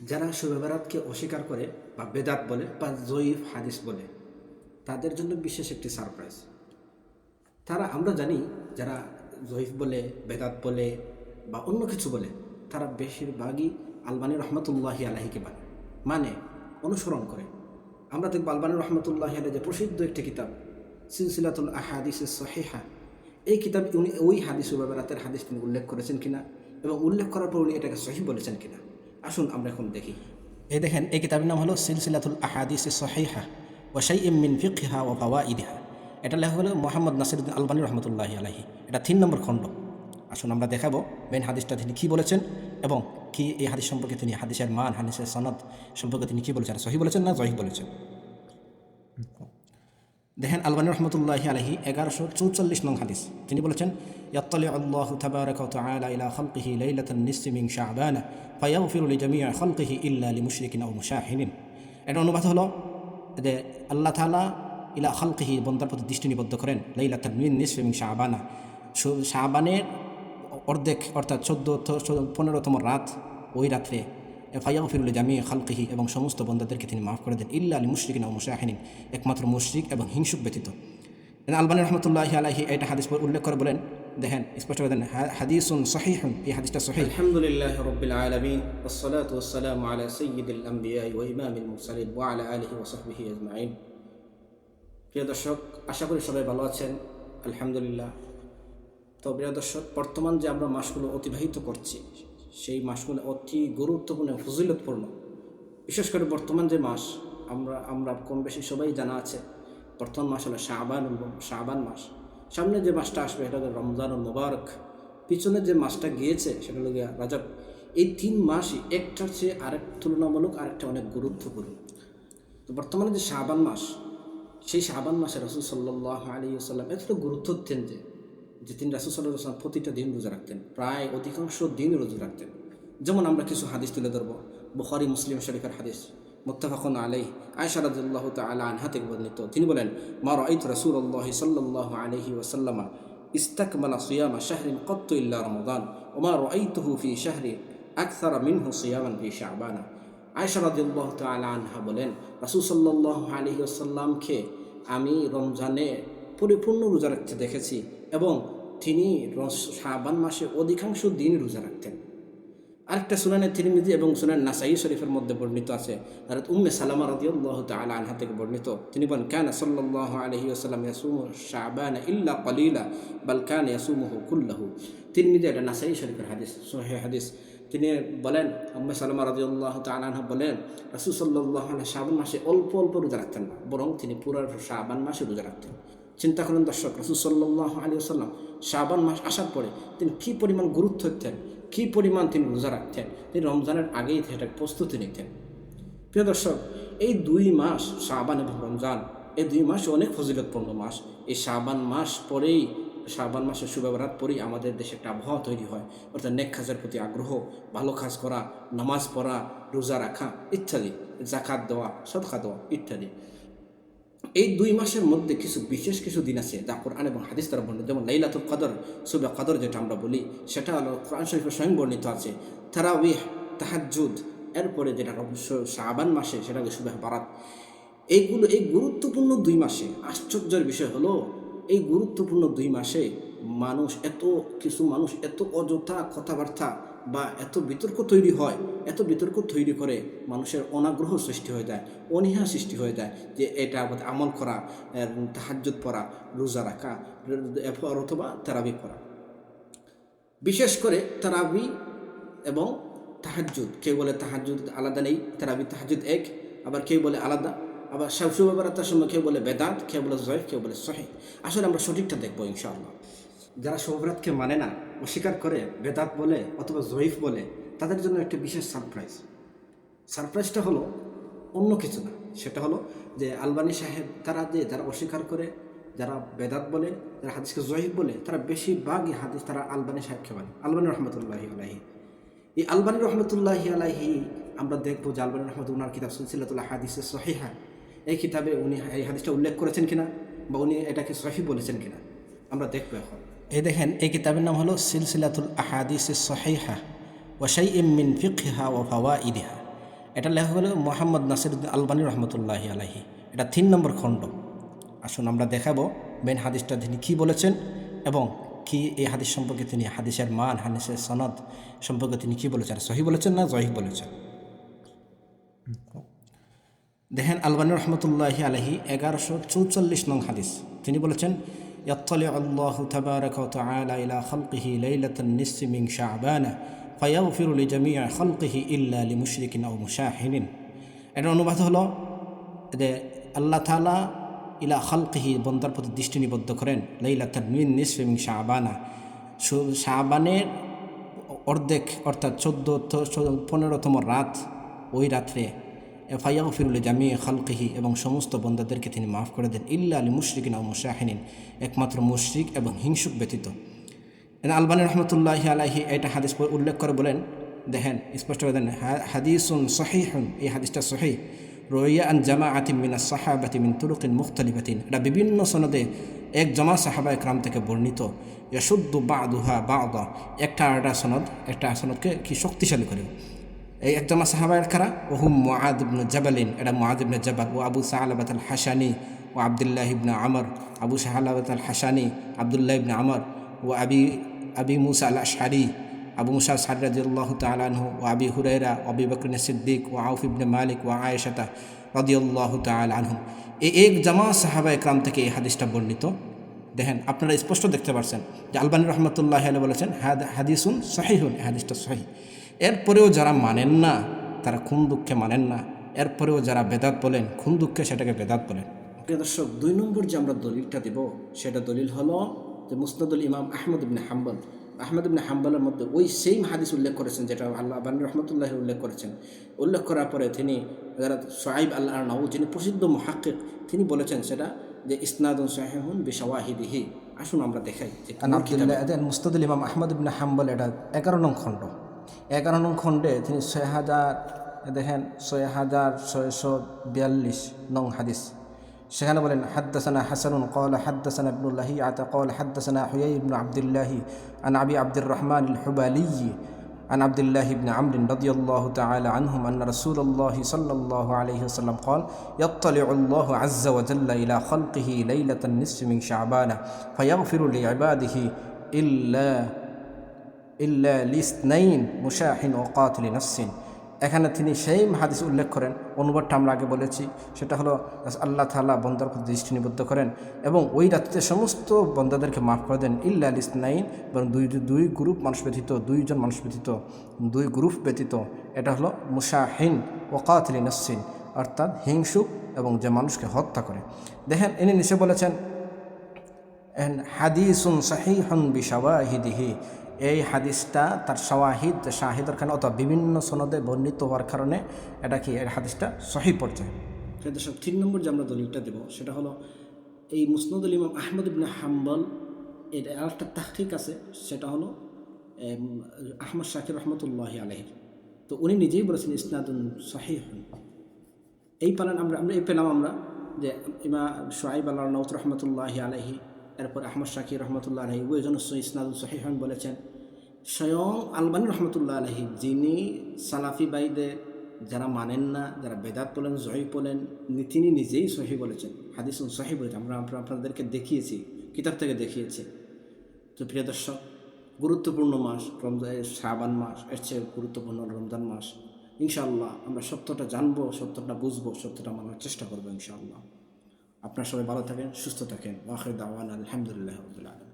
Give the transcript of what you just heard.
যারা সুব্যবহারাতকে অস্বীকার করে বা বেদাত বলে বা জয়ীফ হাদিস বলে, তাদের জন্য বিশেষ একটি সারপ্রাইজ তারা, আমরা জানি যারা জয়ীফ বলে, বেদাত বলে বা অন্য কিছু বলে, তারা বেশিরভাগই আলবানী রহমতুল্লাহি আলাহিকে মানে মানে অনুসরণ করে। আমরা দেখব আলবানী রহমতুল্লাহি আলাই যে প্রসিদ্ধ একটি কিতাব, সিলসিলাতুল আহাদিস সহিহা। এই কিতাব উনি, ওই হাদিস সুবাবেরাতের হাদিস তিনি উল্লেখ করেছেন কিনা এবং উল্লেখ করার পর উনি এটাকে সহি বলেছেন কিনা। আসুন আমরা এখন দেখি। এই দেখেন এই কিতাবের নাম হলো সিলসিলাতুল আহাদিস সহিহা ওয়াশাই মিন ফিকহা ও ফাওয়া ইদিহা এটা লেখা হলো মোহাম্মদ নাসিরুদ্দিন আলবানী রহমতুল্লাহ আলাহি এটা তিন নম্বর খণ্ড। আসুন আমরা দেখাবো মেন হাদিসটা তিনি কী বলেছেন এবং কি এই হাদিস সম্পর্কে তিনি হাদিসের মান হাদিসের সনদ সম্পর্কে তিনি কী বলেছেন। সহি বলেছেন না জহি বলেছেন? দেখেন আলবানী রহমতুল্লাহ আলহি এগারোশো চৌচল্লিশ নং হাদিস। তিনি বলেছেন ইয়াত্তালি আল্লাহ তাবারাক তাআলা ইলা খালকিহি লাইলাতান নিসফি মিন শাবানা ফায়াগফিরু লিজামিই খালকিহি ইল্লা লিমুশরিকিন আও মুশাহিনিন এটা অনুবাদ হলো যে আল্লাহ তাআলা ইলা খালকিহি বন্দার প্রতি দৃষ্টি নিবদ্ধ করেন, লাইলাতান মিন নিসফি মিন শাবানা। শাবানের অর্ধেক অর্থাৎ চোদ্দ, পনেরোতম রাত ওই রাত্রে ফাইয়াও ফিরুল জামিয়া খালকিহি এবং সমস্ত বন্ধাদেরকে তিনি মাফ করে দেন ইল্লা আলী মুশরিক না মুশাহিনিন একমাত্র মুশরিক এবং হিংসুক ব্যতীত আলবানী রহমতুল্লাহ আলাহি এটা হাদিস উল্লেখ করে বলেন দেখেন স্পষ্ট করে দেন হাদিসুন সহিহুন এই হাদিসটা সহি আলহামদুলিল্লাহ রবিল আলমিন والصلاة والسلام على سيد الأنبياء وإمام المرسلين وعلى آله وصحبه أجمعين প্রিয় দর্শক আশা করি সবাই ভালো আছেন আলহামদুলিল্লাহ তো প্রিয় দর্শক বর্তমান যে আমরা মাসগুলো অতিবাহিত করছি সেই মাসগুলো অতি গুরুত্বপূর্ণ, ফজিলতপূর্ণ। বিশেষ করে বর্তমান যে মাস, আমরা আমরা কম বেশি সবাই জানা আছে বর্তমান মাস হলো শাহবান শাহবান মাস। সামনে যে মাসটা আসবে এটা হলো রমজানুল মুবারক। পিছনে যে মাসটা গিয়েছে সেটা হলো রাজব। এই তিন মাসই একটার চেয়ে আরেক তুলনামূলক আরেকটা অনেক গুরুত্বপূর্ণ। তো বর্তমানে যে শাহবান মাস, সেই শাহবান মাসে রসুল সাল্লাহ আলী সাল্লাম এতটা গুরুত্ব দিতেন যে যে তিনি রাসুল সাল্লাহ সাল্লাম প্রতিটা দিন রোজা রাখতেন, প্রায় অধিকাংশ দিন রোজা রাখতেন। যেমন আমরা কিছু হাদিস তুলে ধরবো, বুখারি, মুসলিম শরীফের হাদিস, মুত্তাফাকুন আলাই আয়সা রাদিল্লাহু তাআলা আনহা বর্ণিত। তিনি বলেন, মা রাআইত রাসূলুল্লাহ সাল্লাল্লাহু আলাইহি ওয়াসাল্লামা ইস্তাকমালা সিয়ামা শাহরিন কত্তু ইল্লা রমদান ওমা রাআইতুহু ফি শাহরি আকসারা মিনহু সিয়ামান ফি শাবানা। আয়সা রাদিল্লাহু তাআলা আনহা বলেন, রাসূল সাল্লাল্লাহু আলাইহি ওয়াসাল্লামকে আমি রমজানে পরিপূর্ণ রোজা রাখতে দেখেছি। এবং তিনি শাবান মাসে অধিকাংশ দিন রোজা রাখতেন। আরেকটা সুনানের তিরমিজি এবং সুনান নাসাই শরীফের মধ্যে বর্ণিত আছে আর উম্মে সালামা রাদিয়াল্লাহু তাআলা আনহা থেকে বর্ণিত। তিনি বলেন, কানা সাল্লাল্লাহু আলহি ওয়াসাল্লাম ইয়াসুম শাবান ইল্লা কলিলা, বাল কানা ইয়াসুমুহু কুল্লাহু। তিরমিজি এটা নাসাই শরীফের হাদিস, সহিহ হাদিস। তিনি বলেন, উম্মে সালামা রাদিয়াল্লাহু তাআলা আনহা বলেন, রাসূল সাল্লাল্লাহু আলাইহি শাবান মাসে অল্প অল্প রোজা রাখতেন না, বরং তিনি পুরো শাবান মাসে রোজা রাখতেন। চিন্তা করেন দর্শক, রসুল সাল্লাহ আলী আসাল্লাম শাবান মাস আসার পরে তিনি কী পরিমাণ গুরুত্ব দিতেন, কী পরিমাণ তিনি রোজা রাখতেন, তিনি রমজানের আগেই সেটা প্রস্তুতি নিতেন। প্রিয় দর্শক, এই দুই মাস শাবান এবং রমজান, এই দুই মাস অনেক ফজিলতপূর্ণ মাস। এই শাবান মাস পরেই, শাবান মাসের সুব্যবহার পরেই আমাদের দেশে একটা আবহাওয়া তৈরি হয়। অর্থাৎ নেক খাজের প্রতি আগ্রহ, ভালো কাজ করা, নামাজ পড়া, রোজা রাখা ইত্যাদি জাকাত দেওয়া, সদকা দেওয়া ইত্যাদি। এই দুই মাসের মধ্যে কিছু বিশেষ কিছু দিন আছে, যা কোরআন এবং হাদিস দ্বারা বর্ণিত। যেমন লাইলাতুল কদর সুবে কদর যেটা আমরা বলি, সেটা হলো কোরআন শরীফের স্বয়ং বর্ণিত আছে। তারা তারাউইহ তাহাজুদ এরপরে যেটা অবশ্য শাবান মাসে, সেটা সুবে বারাত। এইগুলো, এই গুরুত্বপূর্ণ দুই মাসে, আশ্চর্যের বিষয় হলো, এই গুরুত্বপূর্ণ দুই মাসে মানুষ এত, কিছু মানুষ এত অযথা কথাবার্তা বা এত বিতর্ক তৈরি হয়, এত বিতর্ক তৈরি করে মানুষের অনাগ্রহ সৃষ্টি হয়ে যায়, অনীহা সৃষ্টি হয়ে যায় যে এটা আমল করা তাহাজ্জুদ পড়া, রোজা রাখা অথবা তারাবি পড়া। বিশেষ করে তারাবি এবং তাহাজ্জুদ, কেউ বলে তাহাজ্জুদ আলাদা নেই, তারাবি তাহাজ্জুদ এক, আবার কেউ বলে আলাদা, আবার শাবসুবাবরাতার সময় কেউ বলে বেদাত, কেউ বলে জয় কেউ বলে সহে আসলে আমরা সঠিকটা দেখব ইনশাআল্লাহ। যারা শোভরাতকে মানে না অস্বীকার করে বেদাত বলে অথবা জয়ীফ বলে, তাদের জন্য একটি বিশেষ সারপ্রাইজ সারপ্রাইজটা হলো অন্য কিছু না। সেটা হলো যে আলবানী সাহেব, তারা যে যারা অস্বীকার করে, যারা বেদাত বলে, যারা হাদিসকে জয়ীফ বলে, তারা বেশিরভাগই হাদিস তারা আলবানী সাহেবকে মানে আলবানী রহমতুল্লাহি আলাহি এই আলবানী রহমতুল্লাহি আলাহি আমরা দেখব যে আলবানী রহমত উনার কিতাব সুলসিল্লাতুল্লাহ হাদিসে সহিহা। এই কিতাবে উনি এই হাদিসটা উল্লেখ করেছেন কিনা বা উনি এটাকে সহি বলেছেন কিনা, আমরা দেখব এখন। এই দেখেন, এই কিতাবের নাম হলো সিলসিলাতুল আহাদিস সহিহা ওয়াশাই মিন ফিকহা ও ফাওয়া ইদিহা এটা লেখা হলো মোহাম্মদ নাসিরুদ্দিন আলবানী রহমতুল্লাহ আলাহি এটা তিন নম্বর খণ্ড। আসুন আমরা দেখাবো মেন হাদিসটা তিনি কী বলেছেন এবং কি এই হাদিস সম্পর্কে তিনি হাদিসের মান, হাদিসের সনদ সম্পর্কে তিনি কী বলেছেন, সহি বলেছেন না জহি বলেছেন? দেখেন, আলবানী রহমতুল্লাহি আলহি এগারোশো চৌচল্লিশ নং হাদিস। তিনি বলেছেন يطلع الله تبارك وتعالى إلى خلقه ليلة النصف من شعبان فيغفر لجميع خلقه إلا لمشرك أو مشاحن এর অনুবাদ হলো যে আল্লাহ তালা ইলা খালকিহি বন্দার প্রতি দৃষ্টি নিবদ্ধ করেন লাইলা মিন নিসফিমিং শাহবানা শাহবানের অর্ধেক অর্থাৎ চোদ্দ পনেরোতম রাত ওই রাত্রে ফাইয়াও ফিরুল জামি খালকিহি এবং সমস্ত বন্দাদেরকে তিনি মাফ করে দেন। ইল্লা আলী মুশরিকিন ও মুশাহিনিন, একমাত্র মুশরিক এবং হিংসুক ব্যতীত। আলবানী রহমতুল্লাহ আলাহি এটা হাদিস উল্লেখ করে বলেন, দেখেন, স্পষ্ট করে দেন হাদিসুন সহিহুন, এই হাদিসটা সহি। রইয়া আন জামা আতিম মিনা সাহাবাতি মিন তুরুকিন মুখতালিবাতিন এটা বিভিন্ন সনদে এক জমা সাহাবা একরাম থেকে বর্ণিত। ইয়াসুদ্দু বা দুহা বা একটা আরেকটা সনদ, একটা সনদকে কি শক্তিশালী করে। এই এক জমা সাহাবায়ের খারা ওহুম মুআদ ইবনে জাবালিন, এটা মুআদ ইবনে জাবাল, ও আবু সাহালাবাত আল হাসানি ও আবদুল্লাহ ইবনে আমর, আবু সাহালাবাত আল হাসানি আবদুল্লাহ ইবনে আমর, ও আবি আবি মুসা আল আশারি আবু মুসা সার রাজিউল্লাহ তালানহু ও আবি হুরাইরা আবি বকরিন সিদ্দিক, ও আউফ ইবনে মালিক, ও আয়েশাতা রাদিউল্লাহ তাল আনহু। এই এক জামা সাহাবা একরাম থেকে এই হাদিসটা বর্ণিত। দেখেন, আপনারা স্পষ্ট দেখতে পাচ্ছেন যে আলবানী রহমতুল্লাহ আলী বলেছেন, হাদ, হাদিসুন সাহিহুন হাদিসটা সহি। এরপরেও যারা মানেন না তারা খুন দুঃখে মানেন না। এরপরেও যারা বেদাত বলেন খুন দুঃখে সেটাকে বেদাত বলেন? প্রিয় দর্শক দুই নম্বর যে আমরা দলিলটা দেব সেটা দলিল হলো যে মুসনাদুল ইমাম আহমদ ইবনে হাম্বল। আহমদ ইবনে হাম্বলের মধ্যে ওই সেম হাদিস উল্লেখ করেছেন যেটা আল্লাহ বান রহমতুল্লাহ উল্লেখ করেছেন। উল্লেখ করার পরে তিনি যারা সোহাইব আল্লাহ নাউ যিনি প্রসিদ্ধ মহাক্কিক তিনি বলেছেন সেটা যে ইসনাদুন সাহেহুন বিশাওয়াহিদিহি। আসুন আমরা দেখাই যে আবদুল্লাহ মুস্তাদুল ইমাম আহমদ ইবনে হাম্বল এটা এগারো নং খণ্ড। এগারো নং খণ্ডে তিনি ছয় হাজার দেখেন ছয় হাজার ছয়শো বিয়াল্লিশ নং হাদিস সেখানে বলেন হাদ্দাসানা হাসানুন কল হাদ্দাসানা ইবনুল্লাহি আতা কল হাদ্দাসানা হুয়াই ইবনু আবদুল্লাহি আন আবি আব্দুর রহমান আল হুবালি عن عبد الله بن عمرو رضي الله تعالى عنهم أن رسول الله صلى الله عليه وسلم قال يطلع الله عز وجل إلى خلقه ليلة النصف من شعبان فيغفر لعباده إلا ইল্লা লিসনাইন মুশাহিন ও কাতলি নাসিন এখানে তিনি সেই হাদিস উল্লেখ করেন। অনুবাদটা আমরা আগে বলেছি। সেটা হলো আল্লাহ তাআলা বন্দার প্রতি দৃষ্টি নিবদ্ধ করেন এবং ওই রাত্রিতে সমস্ত বন্দাদেরকে মাফ করে দেন। ইল্লা লিসনাইন এবং দুই দুই গ্রুপ মানুষ ব্যতীত, দুইজন মানুষ ব্যতীত, দুই গ্রুপ ব্যতীত। এটা হলো মুশাহিন ও কাতলি নাসিন অর্থাৎ হিংসুক এবং যে মানুষকে হত্যা করে। দেখেন, ইনি নিচে বলেছেন হাদিসুন সাহিহন বিশাওয়াহিদিহি। এই হাদিসটা তার শাওয়াহিদ, শাহিদের খানে অথবা বিভিন্ন সনদে বর্ণিত হওয়ার কারণে এটা কি, এই হাদিসটা সহি পর্যায়ে। প্রিয় দর্শক তিন নম্বর যে আমরা দলিলটা দেব, সেটা হলো এই মুসনাদুল ইমাম আহমদ ইবনে হাম্বল, এর আরেকটা তাহকিক আছে, সেটা হলো আহমদ শাকির রহমতুল্লাহ আলহের তো উনি নিজেই বলেছেন ইসনাদুন সাহিহ। এই পালান আমরা আমরা, এই পেলাম আমরা যে ইমা সোহাইব আল্লাহ নৌত রহমতুল্লাহ আলহি এরপর আহমদ শাকির রহমতুল্লাহ আলহি উভয়জন ইসনাদুল সহিহন বলেছেন। স্বয়ং আলবানী রহমতুল্লাহ আলহি যিনি সালাফি বাইদের যারা মানেন না, যারা বেদাত বলেন জহি বলেন তিনি নিজেই সহি বলেছেন। হাদিসুন সহি বলেছেন। আমরা আপনাদেরকে দেখিয়েছি, কিতাব থেকে দেখিয়েছি। তো প্রিয় দর্শক, গুরুত্বপূর্ণ মাস রমজান শ্রাবান মাস, এর চেয়ে গুরুত্বপূর্ণ রমজান মাস। ইনশাআল্লাহ আমরা সত্যটা জানব, সত্যটা বুঝব, সত্যটা মানার চেষ্টা করব ইনশাআল্লাহ। আপনারা সবাই ভালো থাকেন সুস্থ থাকেন। ওয়াখির দাওয়ান আলহামদুলিল্লাহ আলম